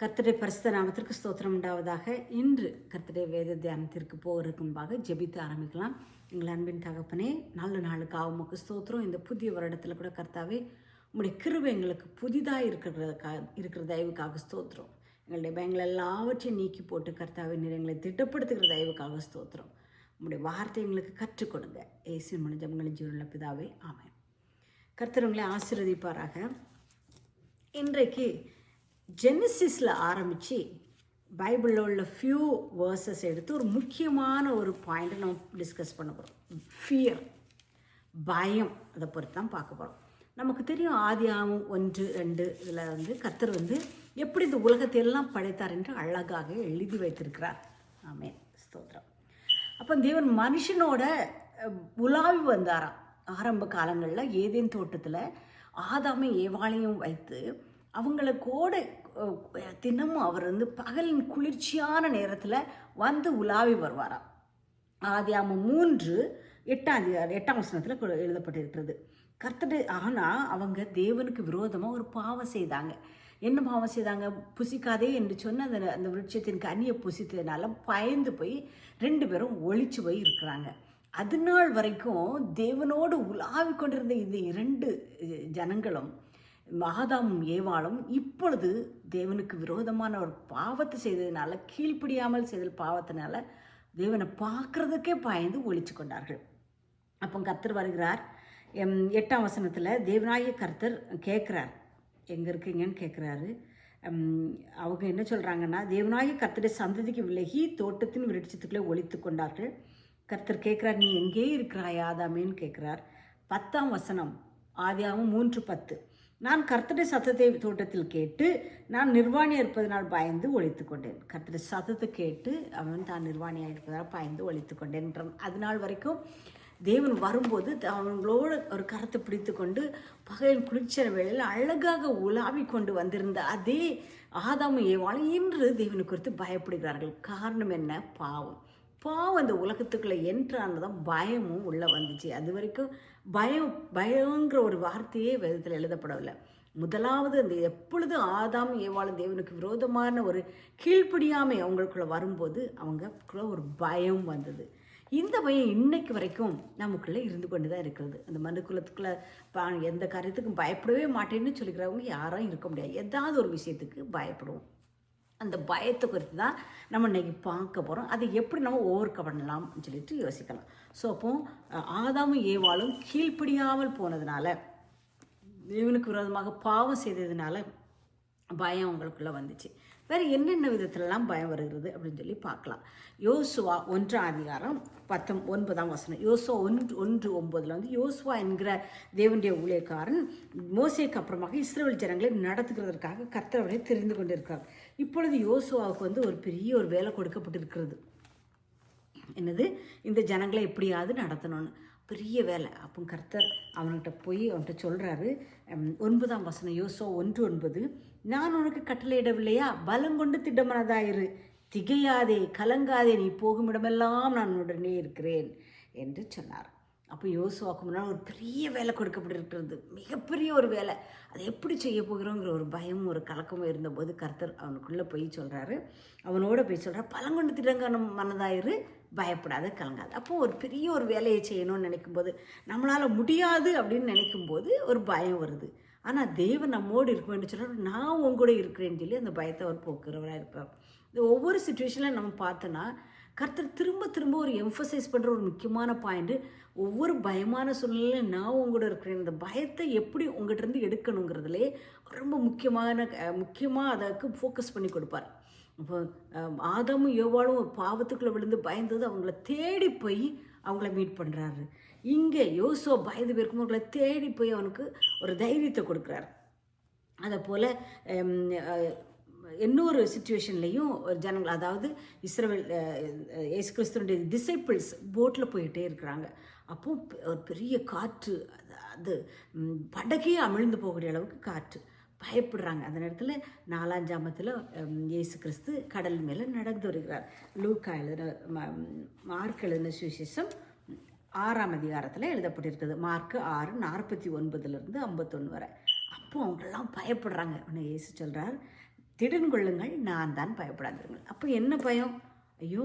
கர்த்தருடைய பரிசுத்த நாமத்திற்கு ஸ்தோத்திரம் உண்டாவதாக. இன்று கர்த்தருடைய வேத தியானத்திற்கு போகிறதுக்கு முன்பாக ஜெபித்து ஆரம்பிக்கலாம். எங்கள் அன்பின் தகப்பனே நல்ல நாளுக்கு உமக்கு ஸ்தோத்திரம். இந்த புதிய வருடத்தில் கூட கர்த்தாவே உங்களுடைய கிருபை எங்களுக்கு புதிதாக இருக்கிறதுக்காக இருக்கிற தயவுக்காக ஸ்தோத்திரம். எங்களுடைய பயங்கள் எல்லாவற்றையும் நீக்கி போட்டு கர்த்தாவே நீர் எங்களை திட்டப்படுத்துகிற தயவுக்காக ஸ்தோத்திரம். உங்களுடைய வார்த்தை எங்களுக்கு கற்றுக் கொடுங்க. ஏசி மனிதங்களின் ஜீவனுள்ள பிதாவே ஆமாம் கர்த்தர் உங்களை ஆசீர்வதிப்பாராக. இன்றைக்கு ஜெனசிஸில் ஆரம்பித்து பைபிளில் உள்ள ஃபியூ வேர்சஸ் எடுத்து ஒரு முக்கியமான ஒரு பாயிண்ட்டை நம்ம டிஸ்கஸ் பண்ண போகிறோம் ஃபியர் பயம் அதை பொறுத்து தான் பார்க்க போகிறோம் நமக்கு தெரியும் ஆதியாமம் ஒன்று ரெண்டு இதில் வந்து கத்தர் வந்து எப்படி இந்த உலகத்தை எல்லாம் படைத்தார் என்று அழகாக எழுதி வைத்திருக்கிறார். ஆமே ஸ்தோத்திரம். அப்போ தேவன் மனுஷனோட உலாவி வந்தாராம். ஆரம்ப காலங்களில் ஏதேன் தோட்டத்தில் ஆதாமை ஏவாளையும் வைத்து அவங்கள கூட தினமும் அவர் வந்து பகலின் குளிர்ச்சியான நேரத்தில் வந்து உலாவி வருவாராம் ஆதியாமம் மூன்று எட்டாம் எட்டாம் வசனத்தில் எழுதப்பட்டிருக்கிறது. கர்த்தர் ஆனால் அவங்க தேவனுக்கு விரோதமாக ஒரு பாவம் செய்தாங்க. என்ன பாவம் செய்தாங்க? புசிக்காதே என்று சொன்ன அந்த அந்த விருட்சத்தின் கனியை புசித்ததுனால பயந்து போய் ரெண்டு பேரும் ஒழிச்சு போய் இருக்கிறாங்க. அது நாள் வரைக்கும் தேவனோடு உலாவி கொண்டிருந்த இந்த இரண்டு ஜனங்களும் மகாதாமும் ஏவாளும் இப்பொழுது தேவனுக்கு விரோதமான ஒரு பாவத்தை செய்ததுனால கீழ்ப்படியாமல் செய்த பாவத்தினால தேவனை பார்க்கறதுக்கே பயந்து ஒழிச்சு கொண்டார்கள். அப்போ கர்த்தர் வருகிறார். எம், எட்டாம் வசனத்தில் தேவனாகிய கர்த்தர் கேட்குறார். எங்கே இருக்கீங்கன்னு கேட்குறாரு. அவங்க என்ன சொல்கிறாங்கன்னா தேவனாகிய கர்த்தரை சந்ததிக்கு விலகி தோட்டத்தின் விருட்சத்துக்குள்ளே ஒளித்து கொண்டார்கள். கர்த்தர் கேட்குறார் நீ எங்கே இருக்கிறாய் ஆதாமேன்னு கேட்குறார். பத்தாம் வசனம் ஆதியாகவும் மூன்று பத்து. நான் கர்த்தருடைய சத்தத்தை தோட்டத்தில் கேட்டு நான் நிர்வாணியாக இருப்பதனால் பயந்து ஒழித்து கொண்டேன் கர்த்தருடைய சத்தத்தை கேட்டு அவன் தான் நிர்வாணியாக இருப்பதால் பயந்து ஒழித்து கொண்டேன் அது நாள் வரைக்கும் தேவன் வரும்போது அவங்களோட ஒரு கரத்தை பிடித்து கொண்டு பகையின் குளிர்ச்சிய வேளையில் அழகாக உலாவி கொண்டு வந்திருந்த அதே ஆதாம ஏவாளும் இன்று தேவனை குறித்து பயப்படுகிறார்கள். காரணம் என்ன? பாவம். பாவம் அந்த உலகத்துக்குள்ளே என்றானதான் பயமும் உள்ளே வந்துச்சு. அது வரைக்கும் பயம் பயங்கிற ஒரு வார்த்தையே வேதத்தில் எழுதப்படவில்லை. முதலாவது அந்த எப்பொழுது ஆதாம் ஏவாளும் தேவனுக்கு விரோதமான ஒரு கீழ்ப்படியாமை அவங்களுக்குள்ளே வரும்போது அவங்களுக்குள்ள ஒரு பயம் வந்தது. இந்த பயம் இன்னைக்கு வரைக்கும் நமக்குள்ளே இருந்து கொண்டு தான் இருக்கிறது. அந்த மனுக்குலத்துக்குள்ளே பா எந்த காரியத்துக்கும் பயப்படவே மாட்டேன்னு சொல்லிக்கிறவங்க யாரும் இருக்க முடியாது. ஏதாவது ஒரு விஷயத்துக்கு பயப்படுவோம். அந்த பயத்தை குறித்து தான் நம்ம இன்னைக்கு பார்க்க போகிறோம் அதை எப்படி நம்ம ஓவர் பண்ணலாம்னு சொல்லிட்டு யோசிக்கலாம். ஸோ அப்போ ஆதாமும் ஏவாளும் கீழ்ப்படியாமல் போனதுனால தேவனுக்கு விரோதமாக பாவம் செய்ததுனால பயம் அவங்களுக்குள்ள வந்துச்சு. வேறு என்னென்ன விதத்துலலாம் பயம் வருகிறது அப்படின்னு சொல்லி பார்க்கலாம். யோசுவா ஒன்றாம் அதிகாரம் பத்தம் ஒன்பதாம் வசனம். யோசுவா ஒன்று ஒன்று ஒன்பதில் வந்து யோசுவா என்கிற தேவனுடைய ஊழியக்காரன் மோசைக்கு அப்புறமாக இஸ்ரேல் ஜனங்களை நடத்துகிறதற்காக கர்த்தரவரை தெரிந்து கொண்டிருக்கிறார். இப்பொழுது யோசுவாவுக்கு வந்து ஒரு பெரிய ஒரு வேலை கொடுக்கப்பட்டிருக்கிறது. என்னது? இந்த ஜனங்களை எப்படியாவது நடத்தணும்னு. பெரிய வேலை. அப்போ கர்த்தர் அவன்கிட்ட போய் அவன்கிட்ட சொல்கிறாரு ஒன்பதாம் வசனம் யோசோ ஒன்று ஒன்பது நான் உனக்கு கட்டளையிடவில்லையா? பலங்கொண்டு திட்டமனதாயிரு திகையாதே கலங்காதே நீ போகும் இடமெல்லாம் நான் உடனே இருக்கிறேன் என்று சொன்னார். அப்போ யோசுவாக்கு முன்னால் ஒரு பெரிய வேலை கொடுக்கப்பட்டிருக்கிறது. மிகப்பெரிய ஒரு வேலை. அதை எப்படி செய்ய போகிறோங்கிற ஒரு பயமும் ஒரு கலக்கமும் இருந்தபோது கர்த்தர் அவனுக்குள்ளே போய் சொல்கிறாரு அவனோட போய் சொல்கிறார் பழங்கொண்டு திடங்கான மனதாயிரு பயப்படாத கலங்காது. அப்போ ஒரு பெரிய ஒரு வேலையை செய்யணும்னு நினைக்கும்போது நம்மளால் முடியாது அப்படின்னு நினைக்கும்போது ஒரு பயம் வருது. ஆனால் தேவன் நம்மோடு இருக்கும்னு சொல்கிறார் நான் உன் கூட இருக்கிறேன்னு சொல்லி அந்த பயத்தை அவர் போக்குறவராக இருக்கிறார் இந்த ஒவ்வொரு சுச்சுவேஷனில் நம்ம பார்த்தோன்னா கர்த்தர் திரும்ப திரும்ப ஒரு எம்ஃபசைஸ் பண்ணுற ஒரு முக்கியமான பாயிண்ட்டு ஒவ்வொரு பயமான சூழ்நிலையில் நான் உங்களோட இருக்கிறேன். இந்த பயத்தை எப்படி உங்கள்கிட்ட இருந்து எடுக்கணுங்கிறதுலே ரொம்ப முக்கியமான முக்கியமாக அதற்கு ஃபோக்கஸ் பண்ணி கொடுப்பார். இப்போ அஹ், ஆதாமும் யோவாலும் பாவத்துக்குள்ளே விழுந்து பயந்தது அவங்கள தேடி போய் அவங்கள மீட் பண்ணுறாரு இங்கே யோசோ பயந்து போயிருக்கும் அவங்கள தேடி போய் அவனுக்கு ஒரு தைரியத்தை கொடுக்குறாரு. அதை போல் இன்னொரு சுச்சுவேஷன்லேயும் ஒரு ஜனங்கள் அதாவது இஸ்ரேல் ஏசு கிறிஸ்துவனுடைய டிசைப்பிள்ஸ் போட்டில் போயிட்டே இருக்கிறாங்க. அப்போ ஒரு பெரிய காற்று அது அது படகே அமிழ்ந்து போகக்கூடிய அளவுக்கு காற்று. பயப்படுறாங்க. அந்த நேரத்தில் நாலாம் ஜாமத்தில் இயேசு கிறிஸ்து கடல் மேலே நடந்து வருகிறார். லூக்கா எழுதின மார்க் எழுதின சுவிசேஷம் ஆறாம் அதிகாரத்தில் எழுதப்பட்டிருக்குது. மார்க்கு ஆறு நாற்பத்தி ஒன்பதுலேருந்து ஐம்பத்தொன்று வரை. அப்போ அவங்கெல்லாம் பயப்படுறாங்க. உடனே இயேசு சொல்கிறார் திடன் கொள்ளுங்கள் நான் தான் பயப்படாதீர்கள் அப்போ என்ன பயம்? ஐயோ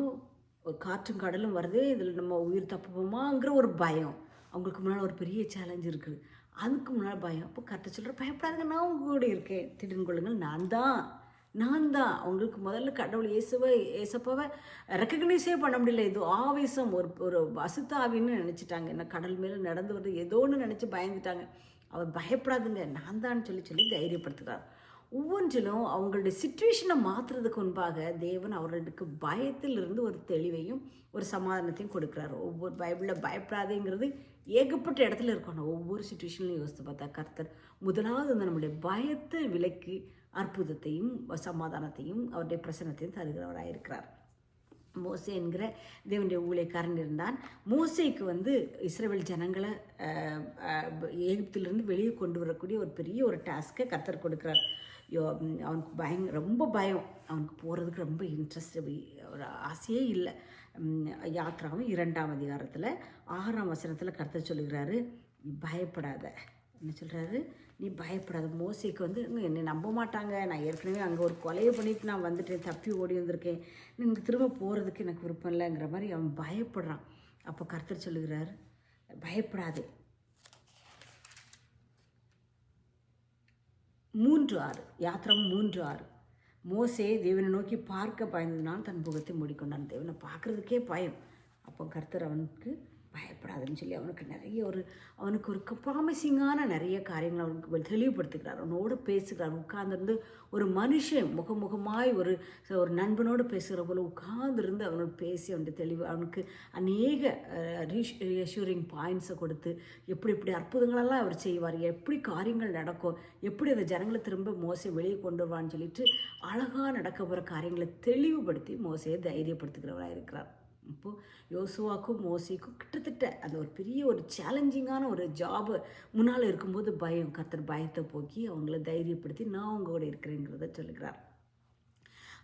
ஒரு காற்றும் கடலும் வருதே இதில் நம்ம உயிர் தப்புவோமாங்கிற ஒரு பயம். அவங்களுக்கு முன்னால் ஒரு பெரிய சேலஞ்ச் இருக்குது அதுக்கு முன்னால் பயம். அப்போ கற்று சொல்கிற பயப்படாதுங்க நான் உங்க கூட இருக்கேன். திடன் கொள்ளுங்கள் நான் தான் நான் தான் அவங்களுக்கு முதல்ல கடவுள் இயேசுவை இயேசப்பாவை ரெக்கக்னைஸே பண்ண முடியல. இது ஆவேசம் ஒரு ஒரு வசுத்தாவின்னு நினச்சிட்டாங்க. என்ன கடல் மேலே நடந்து வருது ஏதோ ஒன்று நினச்சி பயந்துட்டாங்க. அவர் பயப்படாதுங்க நான் தான் சொல்லி சொல்லி தைரியப்படுத்துகிறார். ஒவ்வொன்றிலும் அவங்களுடைய சுச்சுவேஷனை மாற்றுறதுக்கு முன்பாக தேவன் அவர்களுக்கு பயத்திலிருந்து ஒரு தெளிவையும் ஒரு சமாதானத்தையும் கொடுக்குறாரு. ஒவ்வொரு பைபிளில் பயப்படாதேங்கிறது ஏகப்பட்ட இடத்துல இருக்கணும். ஒவ்வொரு சுச்சுவேஷன்லையும் யோசித்து பார்த்தா கர்த்தர் முதலாவது வந்து நம்முடைய பயத்தை விலக்கி அற்புதத்தையும் சமாதானத்தையும் அவருடைய பிரசனத்தையும் தருகிறவராக இருக்கிறார். மோசே என்கிற தேவனுடைய ஊழியக்காரன் இருந்தான். மோசேக்கு வந்து இஸ்ரேல் ஜனங்களை எகிப்திலிருந்து வெளியே கொண்டு வரக்கூடிய ஒரு பெரிய ஒரு டாஸ்க்கை கர்த்தர் கொடுக்குறார். அவனுக்கு பயம் ரொம்ப பயம். அவனுக்கு போகிறதுக்கு ரொம்ப இன்ட்ரெஸ்ட் ஒரு ஆசையே இல்லை. யாத்ராவும் இரண்டாம் அதிகாரத்தில் ஆறாம் வசனத்தில் கருத்தை சொல்லுகிறாரு. "நீ பயப்படாத. என்ன சொல்கிறாரு நீ பயப்படாத. மோசைக்கு வந்து "இன்னும் என்னை நம்ப மாட்டாங்க. நான் ஏற்கனவே அங்கே ஒரு கொலையை பண்ணிட்டு நான் வந்துட்டேன். தப்பி ஓடி வந்திருக்கேன். எனக்கு திரும்ப போகிறதுக்கு எனக்கு விருப்பம் இல்லைங்கிற மாதிரி அவன் பயப்படுறான். அப்போ கர்த்தர் சொல்லுகிறார் பயப்படாதே. மூன்று ஆறு யாத்திரம் மூன்று ஆறு. மோசே தேவனை நோக்கி பார்க்க பயந்ததுனால் தன் முகத்தை மூடிக்கொண்டான். தேவனை பார்க்கறதுக்கே பயம். அப்போ கர்த்தர் அவனுக்கு பயப்படாதுன்னு சொல்லி அவனுக்கு நிறைய ஒரு அவனுக்கு ஒரு ப்ராமிசிங்கான நிறைய காரியங்களை அவனுக்கு தெளிவுபடுத்துகிறார். அவனோட பேசுகிறார். உட்கார்ந்துருந்து ஒரு மனுஷன் முகமுகமாய் ஒரு ஒரு நண்பனோடு பேசுகிற போல உட்கார்ந்துருந்து அவனோட பேசி அவனுடைய தெளிவு அவனுக்கு அநேக ரீஷூரிங் பாயிண்ட்ஸை கொடுத்து எப்படி எப்படி அற்புதங்களெல்லாம் அவர் செய்வார் எப்படி காரியங்கள் நடக்கும் எப்படி அந்த ஜனங்களை திரும்ப மோசை வெளியே கொண்டு வருவான்னு சொல்லிட்டு அழகாக நடக்க போகிற காரியங்களை தெளிவுபடுத்தி மோசையை தைரியப்படுத்துகிறவராக இருக்கிறார். இப்போது யோசுவாக்கும் மோசிக்கும் கிட்டத்தட்ட அது ஒரு பெரிய ஒரு சேலஞ்சிங்கான ஒரு ஜாபு முன்னால் இருக்கும்போது பயம். கத்தர் பயத்தை போக்கி அவங்கள தைரியப்படுத்தி நான் அவங்க கூட இருக்கிறேங்கிறத சொல்லுகிறார்.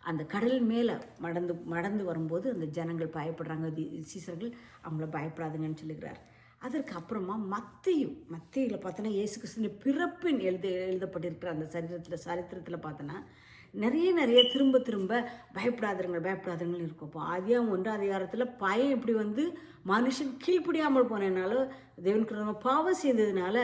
அந்த கடல் மேலே மடந்து மடந்து வரும்போது அந்த ஜனங்கள் பயப்படுறாங்க. சீசர்கள் அவங்கள பயப்படாதுங்கன்னு சொல்லுகிறார். அதற்கு அப்புறமா மத்தையும் மத்தியில் பார்த்தோன்னா இயேசு கிருஷ்ணன் பிறப்பின் எழுத எழுதப்பட்டிருக்கிற அந்த சரித்திரத்தில் சரித்திரத்தில் பார்த்தோன்னா நிறைய நிறைய திரும்ப திரும்ப பயப்படாதருங்க பயப்படாதருங்கன்னு இருக்கும். இப்போ ஆதியாம் ஒன்று அதிகாரத்தில் பயம் இப்படி வந்து மனுஷன் கீழ்ப்படியாமல் போனதுனால தேவனுக்கு நம்ம பாவம் செய்ததுனால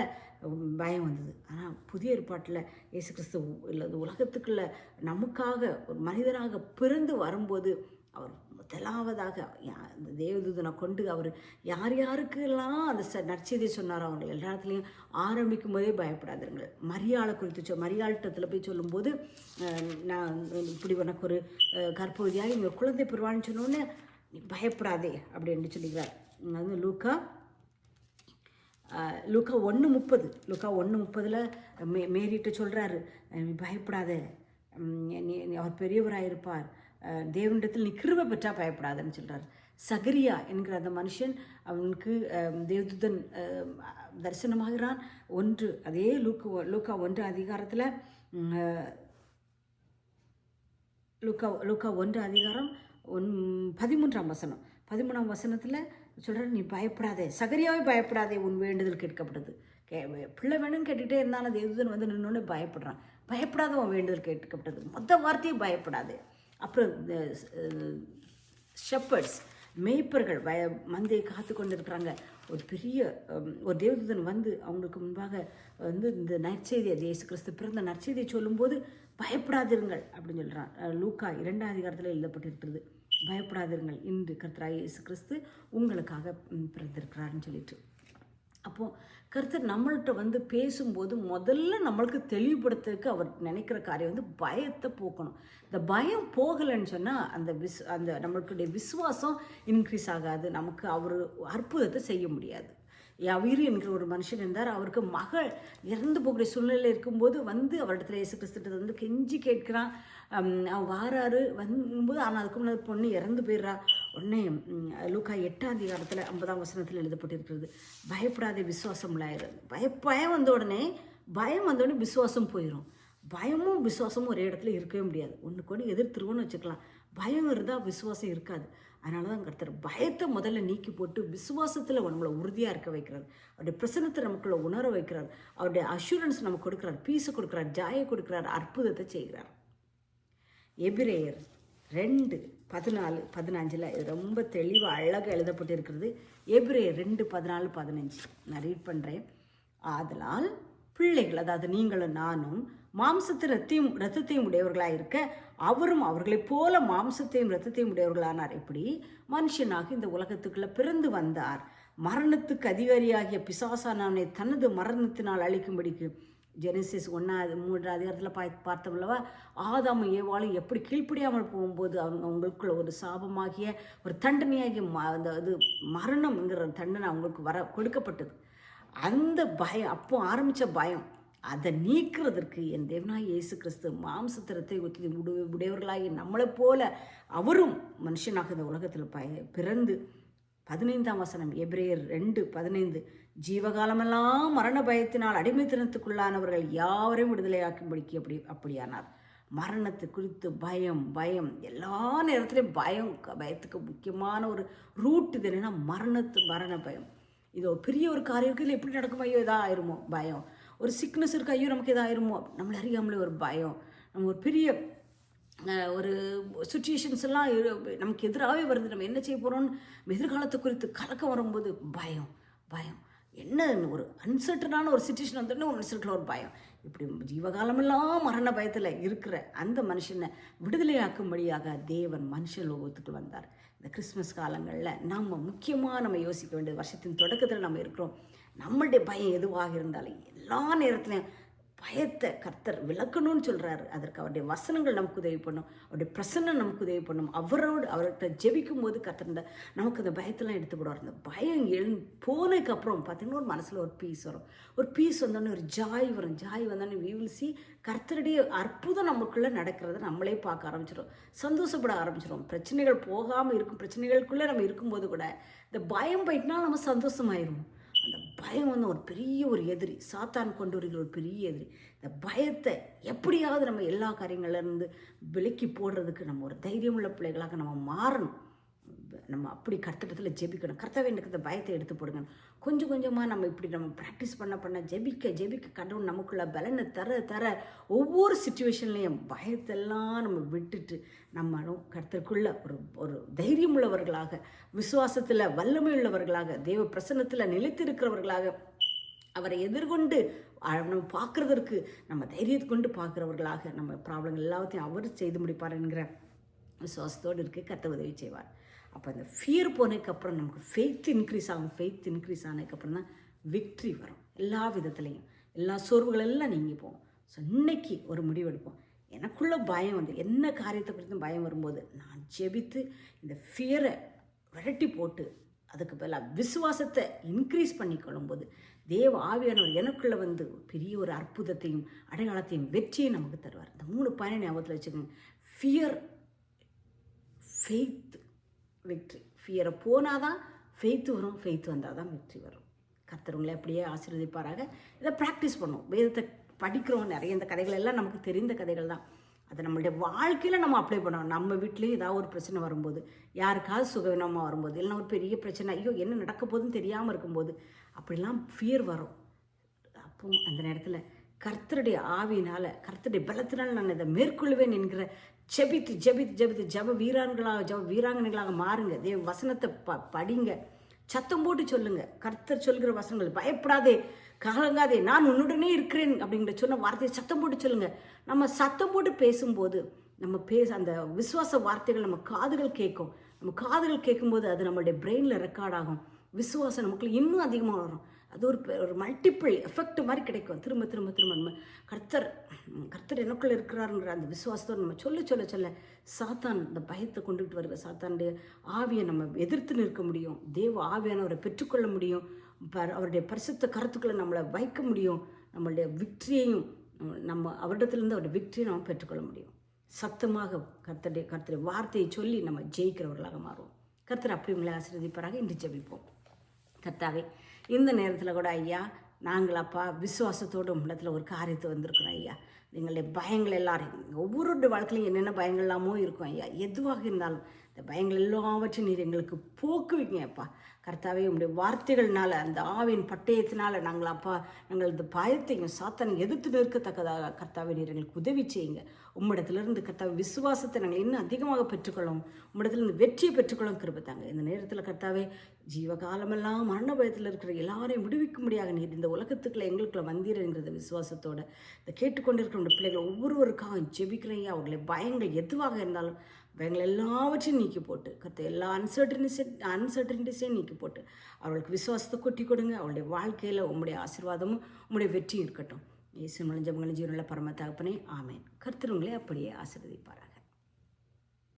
பயம் வந்தது. ஆனால் புதிய ஏற்பாட்டில் இயேசு கிறிஸ்து இல்லை உலகத்துக்குள்ள நமக்காக ஒரு மனிதனாக பிறந்து வரும்போது அவர் முதலாவதாக யா- அந்த தேவதூதனை கொண்டு அவர் யார் யாருக்கெல்லாம் அந்த ச நற்செய்தியை சொன்னாரோ அவங்க எல்லாத்துலேயும் ஆரம்பிக்கும் போதே பயப்படாதீர்கள். மரியாளை குறித்து சொ மரியாட்டத்தில் போய் சொல்லும்போது நான் இப்படி உனக்கு ஒரு கற்பகுதியாக கர்ப்பவதியாக இவங்க குழந்தை பெறுவான்னு சொன்னோன்னே நீ பயப்படாதே அப்படின்னு சொல்லிக்கிறார் அது லூக்கா லுக்கா ஒன்று முப்பது லுக்கா ஒன்று முப்பதில் மே மேரிட்டு சொல்கிறாரு பயப்படாத. நீ அவர் பெரியவராக இருப்பார் தேவனிடத்தில் நீ கிருபை பெற்றா பயப்படாதுன்னு சொல்கிறார் சகரியா என்கிற அந்த மனுஷன் அவனுக்கு தேவதுதன் தரிசனமாகிறான். ஒன்று அதே லூக்கு லூக்கா ஒன்று அதிகாரத்தில் லூக்கா லூக்கா ஒன்று அதிகாரம் ஒன் பதிமூன்றாம் வசனம். பதிமூணாம் வசனத்தில் சொல்கிற நீ பயப்படாதே சகரியாவே பயப்படாதே உன் வேண்டுதல் கேட்கப்பட்டது. கே பிள்ளை வேணும்னு கேட்டுகிட்டே இருந்தாலும் தேவதூதன் வந்து நின்னோடனே பயப்படுறான். பயப்படாத உன் வேண்டுதல் கேட்கப்பட்டது. மொத்த வார்த்தையும் பயப்படாது. அப்புறம் இந்த ஷெப்பர்ட்ஸ் மேய்ப்பர்கள் வய மந்தையை காத்து கொண்டு இருக்கிறாங்க ஒரு பெரிய ஒரு தேவதூதன் வந்து அவங்களுக்கு முன்பாக வந்து இந்த நற்செய்தியை இயேசு கிறிஸ்து பிறந்த நற்செய்தியை சொல்லும்போது பயப்படாதிருங்கள் அப்படின்னு சொல்கிறான் லூக்கா இரண்டாம் அதிகாரத்தில் எழுதப்பட்டிருக்கிறது. பயப்படாதிருங்கள் இன்று கர்த்தராய் இயேசு கிறிஸ்து உங்களுக்காக பிறந்திருக்கிறாருன்னு சொல்லிட்டு. அப்போது கருத்து நம்மள்கிட்ட வந்து பேசும்போது முதல்ல நம்மளுக்கு தெளிவுபடுத்துறதுக்கு அவர் நினைக்கிற காரியம் வந்து பயத்தை போக்கணும். இந்த பயம் போகலைன்னு சொன்னால் அந்த விஸ் அந்த நம்மளுடைய விசுவாசம் இன்க்ரீஸ் ஆகாது. நமக்கு அவர் அற்புதத்தை செய்ய முடியாது. யவீரு என்கிற ஒரு மனுஷன் இருந்தார். அவருக்கு மகள் இறந்து போகிற சூழ்நிலை இருக்கும்போது வந்து அவரிடத்துல இயேசு கிறிஸ்து வந்து கெஞ்சி கேட்கிறான். வாராரு. வரும்போது ஆனால் அதுக்கு முன்னாடி பொண்ணு இறந்து போயிடுறா. உடனே லூக்கா எட்டாம் அதிகாரத்தில் ஐம்பதாம் வசனத்தில் எழுதப்பட்டிருக்கிறது. பயப்படாத விசுவாசம் உள்ளாயிரு. பய பயம் வந்த உடனே பயம் வந்த உடனே விசுவாசம் போயிடும் பயமும் விசுவாசமும் ஒரே இடத்துல இருக்கவே முடியாது. ஒன்று கூட எதிர்த்துருவோன்னு வச்சுக்கலாம். பயம் இருந்தால் விசுவாசம் இருக்காது. அதனால தான் கருத்தர் பயத்தை முதல்ல நீக்கி போட்டு விசுவாசத்தில் நம்மளை உறுதியாக இருக்க வைக்கிறார். அவருடைய பிரசனத்தை நமக்குள்ள உணர வைக்கிறார். அவருடைய அஷூரன்ஸ் நமக்கு கொடுக்குறார். பீஸை கொடுக்குறார். ஜாயை கொடுக்குறார். அற்புதத்தை செய்கிறார். எபிரேயர் ரெண்டு பதினாலு பதினஞ்சில் இது ரொம்ப தெளிவாக அழகாக எழுதப்பட்டிருக்கிறது. எபிரேயர் ரெண்டு பதினாலு பதினஞ்சு. நான் ரீட் பண்ணுறேன் ஆதலால் பிள்ளைகள் அதாவது நீங்களும் நானும் மாம்சத்து ரத்தையும் ரத்தத்தையும் உடையவர்களாக இருக்க அவரும் அவர்களைப் போல மாம்சத்தையும் ரத்தத்தையும் உடையவர்களானார். எப்படி? மனுஷனாக இந்த உலகத்துக்குள்ளே பிறந்து வந்தார். மரணத்துக்கு அதிகாரியாகிய பிசாசானவனை தனது மரணத்தினால் அழிக்கும்படிக்கு ஜெனசிஸ் ஒன்றாவது மூன்று அதிகாரத்தில் பா பார்த்தவளவா ஆதாமும் ஏவாளும் எப்படி கீழ்ப்படியாமல் போகும்போது அவங்க அவங்களுக்குள்ள ஒரு சாபமாகிய ஒரு தண்டனையாகிய ம அந்த இது மரணம்ங்கிற தண்டனை அவங்களுக்கு வர கொடுக்கப்பட்டது. அந்த பயம் அப்போ ஆரம்பித்த பயம் அதை நீக்கிறதற்கு என் தேவனா இயேசு கிறிஸ்து மாம்சத்திரத்தை ஒத்தி உடு உடையவர்களாகி நம்மளை போல அவரும் மனுஷனாக இந்த உலகத்தில் பய பிறந்து பதினைந்தாம் வசனம் எப்ரேயர் ரெண்டு பதினைந்து. ஜீவகாலமெல்லாம் மரண பயத்தினால் அடிமைத்தனத்துக்குள்ளானவர்கள் யாவரையும் விடுதலையாக்கும்படிக்கு அப்படி அப்படியானார். மரணத்தை குறித்து பயம் பயம் எல்லா நேரத்துலையும் பயம் பயத்துக்கு முக்கியமான ஒரு ரூட் இது என்னென்னா மரணத்து மரண பயம். இது ஒரு பெரிய ஒரு காரியம் இருக்குது இல்லை எப்படி நடக்கும் ஐயோ இதாக ஆயிருமோ பயம். ஒரு சிக்னஸ் இருக்கு ஐயோ நமக்கு இதாயிருமோ நம்மளை அறியாமலே ஒரு பயம். நம்ம ஒரு பெரிய ஒரு சுச்சுவேஷன்ஸ் எல்லாம் நமக்கு எதிராகவே வருது. நம்ம என்ன செய்ய போகிறோம்னு எதிர்காலத்தை குறித்து கலக்கம் வரும்போது பயம் பயம். என்ன ஒரு அன்சர்டனான ஒரு சுச்சுவேஷன் வந்தோடனே ஒரு மனுஷனுக்குள்ள ஒரு பயம். இப்படி ஜீவகாலமெல்லாம் மரண பயத்தில் இருக்கிற அந்த மனுஷனை விடுதலையாக்கும்படியாக தேவன் மனுஷ லோகத்துக்கு வந்தார். இந்த கிறிஸ்மஸ் காலங்களில் நம்ம முக்கியமாக நம்ம யோசிக்க வேண்டியது வருஷத்தின் தொடக்கத்தில் நம்ம இருக்கிறோம். நம்மளுடைய பயம் எதுவாக இருந்தாலும் எல்லா நேரத்துலையும் பயத்தை கர்த்தர் விளக்கணும்னு சொல்கிறாரு அதற்கு அவருடைய வசனங்கள் நமக்கு உதவி பண்ணும். அவருடைய பிரசன்னம் நமக்கு உதவி பண்ணும். அவரோடு அவர்கிட்ட ஜெபிக்கும் போது கர்த்தர் இந்த நமக்கு அந்த பயத்தெல்லாம் எடுத்து விடுவார் அந்த பயம் எழு போனதுக்கு அப்புறம் பார்த்தீங்கன்னா ஒரு மனசில் ஒரு பீஸ் வரும். ஒரு பீஸ் வந்தோடனே ஒரு ஜாய் வரும். ஜாய் வந்தோடனே we சி கர்த்தருடைய அற்புதம் நமக்குள்ளே நடக்கிறத நம்மளே பார்க்க ஆரம்பிச்சிடும் சந்தோஷப்பட ஆரம்பிச்சிடும் பிரச்சனைகள் போகாமல் இருக்கும். பிரச்சனைகளுக்குள்ளே நம்ம இருக்கும்போது கூட இந்த பயம் போயிட்டுனா நம்ம சந்தோஷமாயிரும் பயம் வந்து ஒரு பெரிய ஒரு எதிரி சாத்தான் கொண்டு வருகிற ஒரு பெரிய எதிரி. இந்த பயத்தை எப்படியாவது நம்ம எல்லா காரியங்கள்லேருந்து விலக்கி போடுறதுக்கு நம்ம ஒரு தைரியமுள்ள பிள்ளைகளாக நம்ம மாறணும். நம்ம அப்படி கர்த்தடத்தில் ஜெபிக்கணும். கர்த்தவே பயத்தை எடுத்து போடுங்க. கொஞ்சம் கொஞ்சமாக நம்ம இப்படி நம்ம ப்ராக்டிஸ் பண்ண பண்ண ஜெபிக்க ஜெபிக்க கடவுள் நமக்குள்ள பலனை தர தர ஒவ்வொரு சுச்சுவேஷன்லேயும் பயத்தெல்லாம் நம்ம விட்டுட்டு நம்மளும் கர்த்தருக்குள்ள ஒரு ஒரு தைரியம் உள்ளவர்களாக விசுவாசத்தில் வல்லமை உள்ளவர்களாக தேவ பிரசன்னத்தில் நிலைத்திருக்கிறவர்களாக அவரை எதிர்கொண்டு நம்ம பார்க்குறதற்கு நம்ம தைரியத்தை கொண்டு பார்க்குறவர்களாக நம்ம ப்ராப்ளங்கள் எல்லாத்தையும் அவர் செய்து முடிப்பார் என்கிற விசுவாசத்தோடு இருக்க. கத்த உதவி செய்வார். அப்போ அந்த ஃபியர் போனதுக்கப்புறம் நமக்கு ஃபெய்த் இன்க்ரீஸ் ஆகும். ஃபெய்த் இன்க்ரீஸ் ஆனதுக்கப்புறம் தான் விக்ட்ரி வரும். எல்லா விதத்துலேயும். எல்லா சோர்வுகளெல்லாம் நீங்கி போகும். ஸோ இன்னைக்கு ஒரு முடிவெடுப்போம் எனக்குள்ள பயம் வந்து என்ன காரியத்தை குறித்தும் பயம் வரும்போது நான் ஜெபித்து இந்த ஃபியரை விரட்டி போட்டு அதுக்கு பதிலாக விசுவாசத்தை இன்க்ரீஸ் பண்ணி கொள்ளும்போது தேவ ஆவியானவர் எனக்குள்ளே வந்து பெரிய ஒரு அற்புதத்தையும் அடையாளத்தையும் வெற்றியும் நமக்கு தருவார். இந்த மூணு பயனை ஞாபகத்தில் வச்சுக்கோங்க. ஃபியர் ஃபெய்த் வெற்றி. ஃபியரை போனால் தான் ஃபெய்த் வரும் ஃபெய்த் வந்தால் தான் வெற்றி வரும். கர்த்தர் அப்படியே ஆசீர்வதிப்பாராக. இதை ப்ராக்டிஸ் பண்ணும். வேதத்தை படிக்கிறோம். நிறைய இந்த கதைகள் எல்லாம் நமக்கு தெரிந்த கதைகள் தான். அதை நம்மளுடைய வாழ்க்கையில் நம்ம அப்ளை பண்ணணும். நம்ம வீட்லேயும் ஏதாவது ஒரு பிரச்சனை வரும்போது யாருக்காவது சுகவீனமாக வரும்போது இல்லைன்னா ஒரு பெரிய பிரச்சனை ஐயோ என்ன நடக்க போகுதுன்னு தெரியாமல் இருக்கும்போது அப்படிலாம் ஃபியர் வரும். அப்போ அந்த நேரத்தில் கர்த்தருடைய ஆவினால் கர்த்தருடைய பலத்தினால் நான் இதை மேற்கொள்வேன் என்கிற ஜெபித்து ஜெபித்து ஜெபித்து. ஜப வீரான்களாக ஜப வீராங்கனைகளாக மாறுங்க. தேவ வசனத்தை ப படிங்க. சத்தம் போட்டு சொல்லுங்க. கர்த்தர் சொல்கிற வசனங்கள். பயப்படாதே. கலங்காதே. நான் உன்னுடனே இருக்கிறேன் அப்படிங்கிற சொன்ன வார்த்தையை சத்தம் போட்டு சொல்லுங்க. நம்ம சத்தம் போட்டு பேசும்போது நம்ம பேச அந்த விசுவாச வார்த்தைகள் நம்ம காதுகள் கேட்கும். நம்ம காதுகள் கேட்கும்போது அது நம்மளுடைய பிரெயினில் ரெக்கார்ட் ஆகும். விசுவாசம் நமக்குள்ள இன்னும் அதிகமாக வரும் அது ஒரு பெ- ஒரு மல்டிபிள் எஃபெக்ட் மாதிரி கிடைக்கும். திரும்ப திரும்ப திரும்ப நம்ம கர்த்தர் கர்த்தர் எனக்குள்ளே இருக்கிறாருங்கிற அந்த விசுவாசத்தோடு நம்ம சொல்ல சொல்ல சொல்ல சாத்தான் இந்த பயத்தை கொண்டுகிட்டு வருகிற சாத்தானுடைய ஆவியை நம்ம எதிர்த்து நிற்க முடியும். தேவ ஆவியானவரை பெற்றுக்கொள்ள முடியும். ப- அவருடைய பரிசுத்த கருத்துக்களை நம்மளை வைக்க முடியும். நம்மளுடைய விக்ட்ரியையும் நம்ம அவரிடத்துலேருந்து அவருடைய விக்ட்ரியை நம்ம பெற்றுக்கொள்ள முடியும். சத்தமாக கர்த்தருடைய கர்த்தருடைய வார்த்தையை சொல்லி நம்ம ஜெயிக்கிறவர்களாக மாறுவோம். கர்த்தர் அப்படி உங்களை ஆசீர்வதிப்பாராக. இன்று ஜெபிப்போம். கர்த்தாவே இந்த நேரத்தில் கூட ஐயா நாங்கள் அப்பா விசுவாசத்தோடு உங்களிடத்தில் ஒரு காரியத்தை வந்திருக்கிறோம் ஐயா. எங்களுடைய பயங்கள் எல்லாரும் ஒவ்வொருடைய வாழ்க்கையிலும் என்னென்ன பயங்கள் எல்லாமோ இருக்கும் ஐயா. எதுவாக இருந்தாலும் இந்த பயங்கள் எல்லாவற்றையும் நீர் எங்களுக்கு போக்குவீங்க அப்பா கர்த்தாவே உங்களுடைய வார்த்தைகள்னால அந்த ஆவின் பட்டயத்தினால நாங்கள் அப்பா நாங்கள் இந்த பயத்தையும் சாத்தனை எதிர்த்து நிற்கத்தக்கதாக கர்த்தாவே நீர் எங்களுக்கு உதவி செய்யுங்க. உம்மிடத்திலிருந்து கர்த்தாவை விசுவாசத்தை நாங்கள் இன்னும் அதிகமாக பெற்றுக்கொள்ளும். உம்மிடத்திலிருந்து வெற்றியை பெற்றுக்கொள்ளும் கிருபத்தாங்க இந்த நேரத்தில் கர்த்தாவே ஜீவகாலமெல்லாம் மரண பயத்தில் இருக்கிற எல்லாரையும் விடுவிக்கும்படியாக நீர் இந்த உலகத்துக்குள்ள எங்களுக்குள்ள வந்தீருங்கிறத விசுவாசத்தோட இந்த கேட்டுக்கொண்டிருக்கிற பிள்ளைகள் ஒவ்வொருவருக்காக ஜெபிக்கிறையா அவர்களை பயங்கள் எதுவாக இருந்தாலும் பயங்கள் எல்லாவற்றையும் நீக்கி போட்டு கற்று எல்லா அன்சர்டனிஸை அன்சர்டனிட்டிஸையும் நீக்கி போட்டு அவர்களுக்கு விசுவாசத்தை கொட்டி கொடுங்க. அவளுடைய வாழ்க்கையில் உங்களுடைய ஆசீர்வாதமும் உங்களுடைய வெற்றியும் இருக்கட்டும். இயேசு மலஞ்சவங்களும் ஜீவனில் பரம தகப்பனே ஆமேன். கர்த்தர் உங்களை அப்படியே ஆசீர்வதிப்பார்